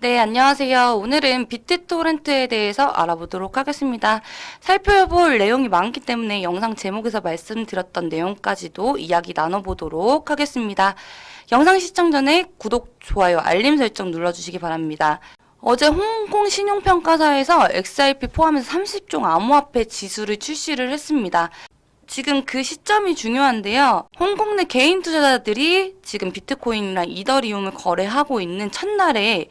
네, 안녕하세요. 오늘은 비트토렌트에 대해서 알아보도록 하겠습니다. 살펴볼 내용이 많기 때문에 영상 제목에서 말씀드렸던 내용까지도 이야기 나눠보도록 하겠습니다. 영상 시청 전에 구독, 좋아요, 알림 설정 눌러주시기 바랍니다. 어제 홍콩 신용평가사에서 XRP 포함해서 30종 암호화폐 지수를 출시를 했습니다. 지금 그 시점이 중요한데요. 홍콩 내 개인 투자자들이 지금 비트코인이랑 이더리움을 거래하고 있는 첫날에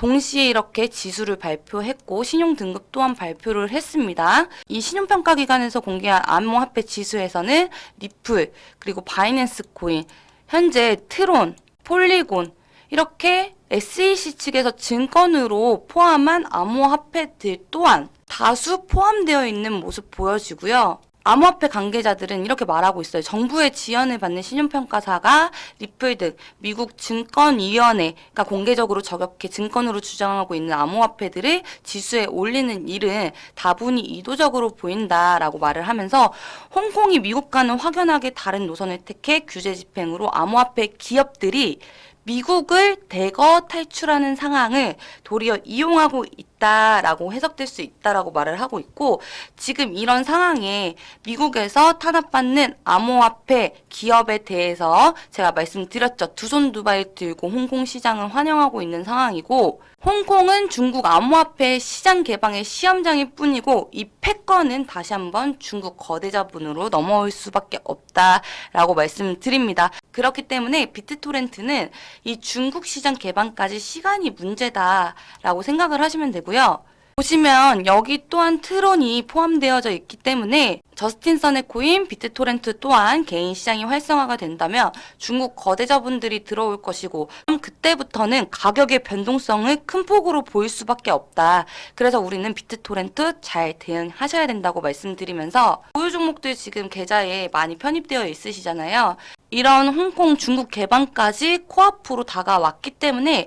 동시에 이렇게 지수를 발표했고 신용 등급 또한 발표를 했습니다. 이 신용평가 기관에서 공개한 암호화폐 지수에서는 리플 그리고 바이낸스 코인 현재 트론, 폴리곤 이렇게 SEC 측에서 증권으로 포함한 암호화폐들 또한 다수 포함되어 있는 모습 보여지고요. 암호화폐 관계자들은 이렇게 말하고 있어요. 정부의 지원을 받는 신용평가사가 리플 등 미국 증권위원회가 공개적으로 저렇게 증권으로 주장하고 있는 암호화폐들을 지수에 올리는 일은 다분히 의도적으로 보인다라고 말을 하면서 홍콩이 미국과는 확연하게 다른 노선을 택해 규제 집행으로 암호화폐 기업들이 미국을 대거 탈출하는 상황을 도리어 이용하고 있다라고 해석될 수 있다라고 말을 하고 있고 지금 이런 상황에 미국에서 탄압받는 암호화폐 기업에 대해서 제가 말씀드렸죠. 두 손 두 발 들고 홍콩 시장을 환영하고 있는 상황이고 홍콩은 중국 암호화폐 시장 개방의 시험장일 뿐이고 이 패권은 다시 한번 중국 거대 자본으로 넘어올 수밖에 없다라고 말씀드립니다. 그렇기 때문에 비트토렌트는 이 중국 시장 개방까지 시간이 문제다라고 생각을 하시면 되고요. 보시면 여기 또한 트론이 포함되어져 있기 때문에 저스틴 선의 코인 비트토렌트 또한 개인 시장이 활성화가 된다면 중국 거대자분들이 들어올 것이고 그때부터는 가격의 변동성을 큰 폭으로 보일 수밖에 없다. 그래서 우리는 비트토렌트 잘 대응하셔야 된다고 말씀드리면서 보유 종목들 지금 계좌에 많이 편입되어 있으시잖아요. 이런 홍콩 중국 개방까지 코앞으로 다가왔기 때문에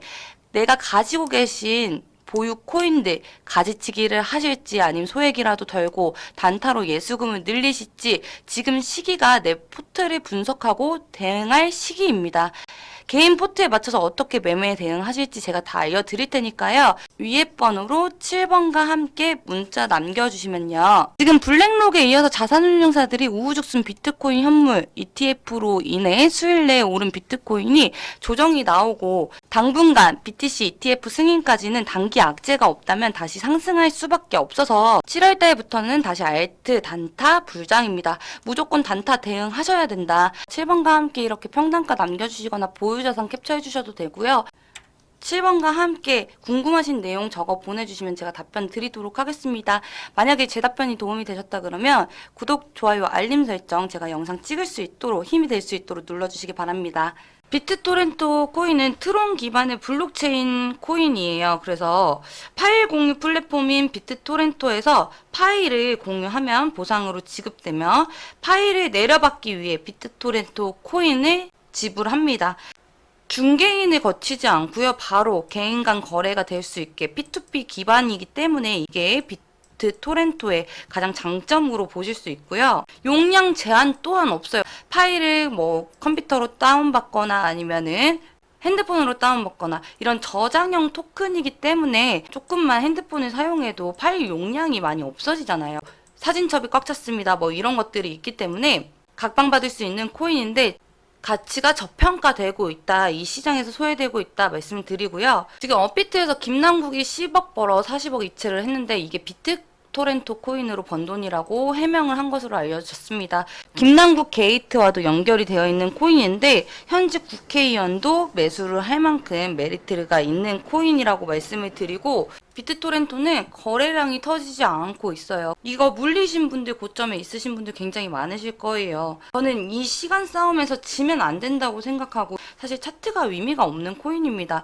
내가 가지고 계신 보유 코인들 가지치기를 하실지 아니면 소액이라도 덜고 단타로 예수금을 늘리실지 지금 시기가 내 포트를 분석하고 대응할 시기입니다. 개인 포트에 맞춰서 어떻게 매매에 대응하실지 제가 다 알려드릴 테니까요. 위에 번호로 7번과 함께 문자 남겨주시면요. 지금 블랙록에 이어서 자산운용사들이 우후죽순 비트코인 현물 ETF로 인해 수일 내에 오른 비트코인이 조정이 나오고 당분간 BTC ETF 승인까지는 단기 악재가 없다면 다시 상승할 수밖에 없어서 7월 달부터는 다시 알트 단타 불장입니다. 무조건 단타 대응하셔야 된다. 7번과 함께 이렇게 평단가 남겨주시거나 보유자산 캡처해 주셔도 되고요. 7번과 함께 궁금하신 내용 적어 보내주시면 제가 답변 드리도록 하겠습니다. 만약에 제 답변이 도움이 되셨다 그러면 구독, 좋아요, 알림 설정 제가 영상 찍을 수 있도록 힘이 될 수 있도록 눌러주시기 바랍니다. 비트토렌토 코인은 트론 기반의 블록체인 코인이에요. 그래서 파일 공유 플랫폼인 비트토렌토에서 파일을 공유하면 보상으로 지급되며 파일을 내려받기 위해 비트토렌토 코인을 지불합니다. 중개인을 거치지 않고요. 바로 개인 간 거래가 될 수 있게 P2P 기반이기 때문에 이게 비트 토렌토의 가장 장점으로 보실 수 있고요. 용량 제한 또한 없어요. 파일을 뭐 컴퓨터로 다운받거나 아니면은 핸드폰으로 다운받거나 이런 저장형 토큰이기 때문에 조금만 핸드폰을 사용해도 파일 용량이 많이 없어지잖아요. 사진첩이 꽉 찼습니다. 뭐 이런 것들이 있기 때문에 각방받을 수 있는 코인인데 가치가 저평가되고 있다. 이 시장에서 소외되고 있다. 말씀을 드리고요. 지금 업비트에서 김남국이 10억 벌어 40억 이체를 했는데 이게 비트 토렌토 코인으로 번 돈이라고 해명을 한 것으로 알려졌습니다. 김남국 게이트와도 연결이 되어 있는 코인인데 현재 국회의원도 매수를 할 만큼 메리트가 있는 코인이라고 말씀을 드리고 비트토렌토는 거래량이 터지지 않고 있어요. 이거 물리신 분들 고점에 있으신 분들 굉장히 많으실 거예요. 저는 이 시간 싸움에서 지면 안 된다고 생각하고 사실 차트가 의미가 없는 코인입니다.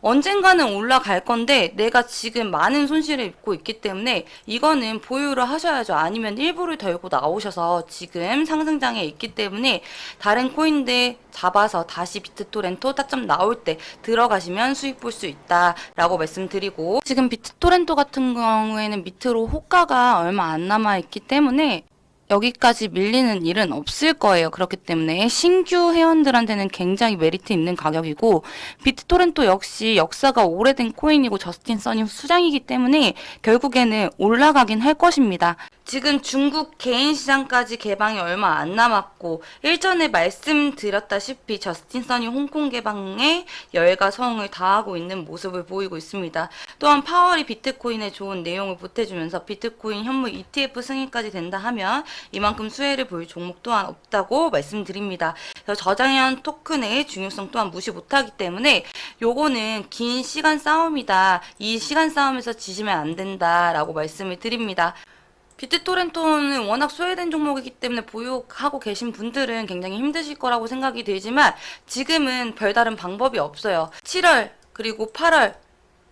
언젠가는 올라갈 건데 내가 지금 많은 손실을 입고 있기 때문에 이거는 보유를 하셔야죠. 아니면 일부를 덜고 나오셔서 지금 상승장에 있기 때문에 다른 코인들 잡아서 다시 비트토렌토 타점 나올 때 들어가시면 수익 볼 수 있다라고 말씀드리고 지금 비트토렌토 같은 경우에는 밑으로 호가가 얼마 안 남아 있기 때문에 여기까지 밀리는 일은 없을 거예요. 그렇기 때문에 신규 회원들한테는 굉장히 메리트 있는 가격이고 비트토렌토 역시 역사가 오래된 코인이고 저스틴 써니 수장이기 때문에 결국에는 올라가긴 할 것입니다. 지금 중국 개인 시장까지 개방이 얼마 안 남았고 일전에 말씀드렸다시피 저스틴 써니 홍콩 개방에 열과 성을 다하고 있는 모습을 보이고 있습니다. 또한 파월이 비트코인에 좋은 내용을 보태주면서 비트코인 현물 ETF 승인까지 된다 하면 이만큼 수혜를 볼 종목 또한 없다고 말씀드립니다. 저장형 토큰의 중요성 또한 무시 못하기 때문에 요거는 긴 시간 싸움이다. 이 시간 싸움에서 지시면 안 된다라고 말씀을 드립니다. 비트토렌토는 워낙 소외된 종목이기 때문에 보유하고 계신 분들은 굉장히 힘드실 거라고 생각이 들지만 지금은 별다른 방법이 없어요. 7월 그리고 8월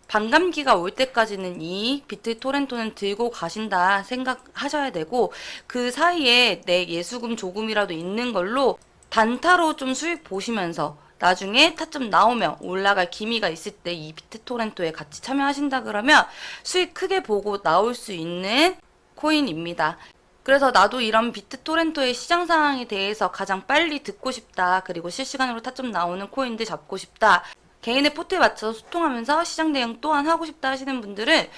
반감기가 올 때까지는 이 비트토렌토는 들고 가신다 생각하셔야 되고 그 사이에 내 예수금 조금이라도 있는 걸로 단타로 좀 수익 보시면서 나중에 타점 나오면 올라갈 기미가 있을 때 이 비트토렌토에 같이 참여하신다 그러면 수익 크게 보고 나올 수 있는 코인입니다. 그래서 나도 이런 비트토렌토의 시장 상황에 대해서 가장 빨리 듣고 싶다. 그리고 실시간으로 타점 나오는 코인들 잡고 싶다. 개인의 포트에 맞춰서 소통하면서 시장 대응 또한 하고 싶다 하시는 분들은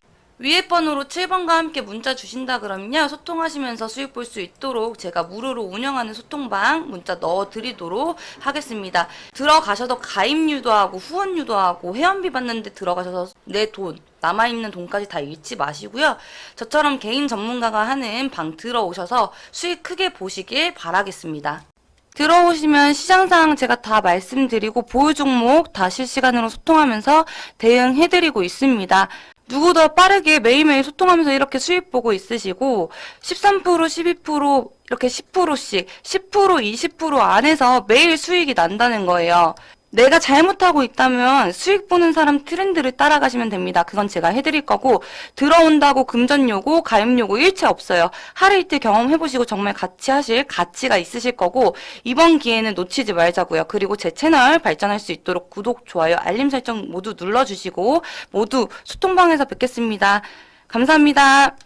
위에 번호로 7번과 함께 문자 주신다 그러면요. 소통하시면서 수익 볼 수 있도록 제가 무료로 운영하는 소통방 문자 넣어 드리도록 하겠습니다. 들어가셔도 가입 유도하고 후원 유도하고 회원비 받는데 들어가셔서 내 돈, 남아있는 돈까지 다 잃지 마시고요. 저처럼 개인 전문가가 하는 방 들어오셔서 수익 크게 보시길 바라겠습니다. 들어오시면 시장 상황 제가 다 말씀드리고 보유 종목 다 실시간으로 소통하면서 대응해드리고 있습니다. 누구도 빠르게 매일매일 소통하면서 이렇게 수익 보고 있으시고 13% 12% 이렇게 10%씩 10% 20% 안에서 매일 수익이 난다는 거예요. 내가 잘못하고 있다면 수익 보는 사람 트렌드를 따라가시면 됩니다. 그건 제가 해드릴 거고 들어온다고 금전 요구, 가입 요구 일체 없어요. 하루 이틀 경험해보시고 정말 같이 하실 가치가 있으실 거고 이번 기회는 놓치지 말자고요. 그리고 제 채널 발전할 수 있도록 구독, 좋아요, 알림 설정 모두 눌러주시고 모두 소통방에서 뵙겠습니다. 감사합니다.